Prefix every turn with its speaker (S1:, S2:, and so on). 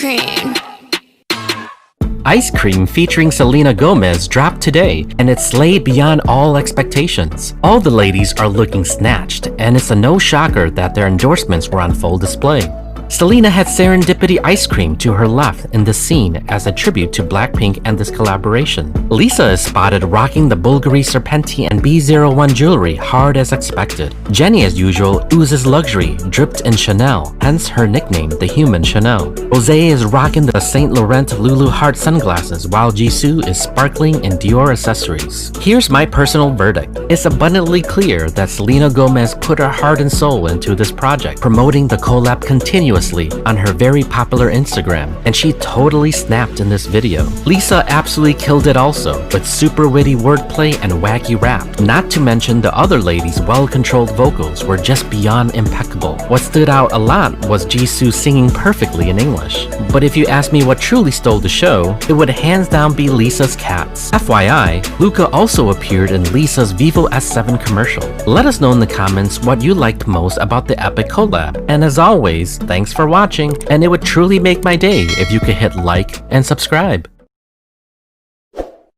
S1: cream.
S2: Ice Cream featuring Selena Gomez dropped today, and it slayed beyond all expectations. All the ladies are looking snatched, and it's a no shocker that their endorsements were on full display. Selena had Serendipity ice cream to her left in the scene as a tribute to Blackpink and this collaboration. Lisa is spotted rocking the Bulgari Serpenti and B01 jewelry hard as expected. Jennie, as usual, oozes luxury, dripped in Chanel, hence her nickname, the Human Chanel. Jose is rocking the Saint Laurent Lulu Heart sunglasses, while Jisoo is sparkling in Dior accessories. Here's my personal verdict. It's abundantly clear that Selena Gomez put her heart and soul into this project, promoting the collab continuously on her very popular Instagram, and she totally snapped in this video. Lisa absolutely killed it also, with super witty wordplay and wacky rap. Not to mention the other ladies' well-controlled vocals were just beyond impeccable. What stood out a lot was Jisoo singing perfectly in English. But if you ask me what truly stole the show, it would hands down be Lisa's cats. FYI, Luca also appeared in Lisa's Vivo S7 commercial. Let us know in the comments what you liked most about the epic collab. And as always, thanks for watching, and it would truly make my day if you could hit like and subscribe.